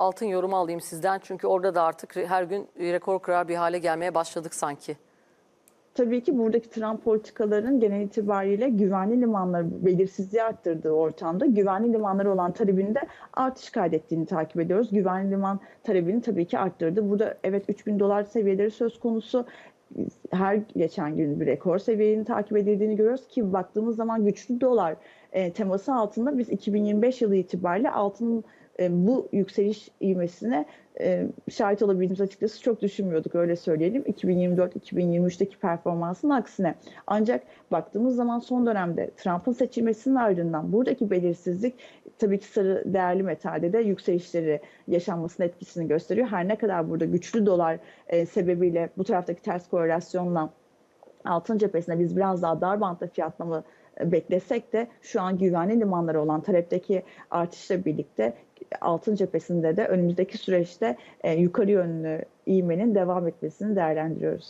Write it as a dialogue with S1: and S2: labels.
S1: altın yorumu alayım sizden. Çünkü orada da artık her gün rekor kırar bir hale gelmeye başladık sanki.
S2: Tabii ki buradaki Trump politikaların genel itibariyle güvenli limanları belirsizliği arttırdığı ortamda güvenli limanları olan talebinde artış kaydettiğini takip ediyoruz. Güvenli liman talebini tabii ki arttırdı. Burada evet 3000 dolar seviyeleri söz konusu. Her geçen gün bir rekor seviyenin takip edildiğini görüyoruz ki baktığımız zaman güçlü dolar e, teması altında biz 2025 yılı itibariyle altının e, bu yükseliş ivmesine e, şahit olabildiğimiz açıkçası çok düşünmüyorduk öyle söyleyelim. 2024-2023'teki performansın aksine. Ancak baktığımız zaman son dönemde Trump'ın seçilmesinin ardından buradaki belirsizlik tabii ki sarı değerli metalde de yükselişleri yaşanmasının etkisini gösteriyor. Her ne kadar burada güçlü dolar e, sebebiyle bu taraftaki ters korelasyonla altın cephesinde biz biraz daha dar bantta fiyatlama beklesek de şu an güvenli limanları olan talepteki artışla birlikte altın cephesinde de önümüzdeki süreçte e, yukarı yönlü ivmenin devam etmesini değerlendiriyoruz.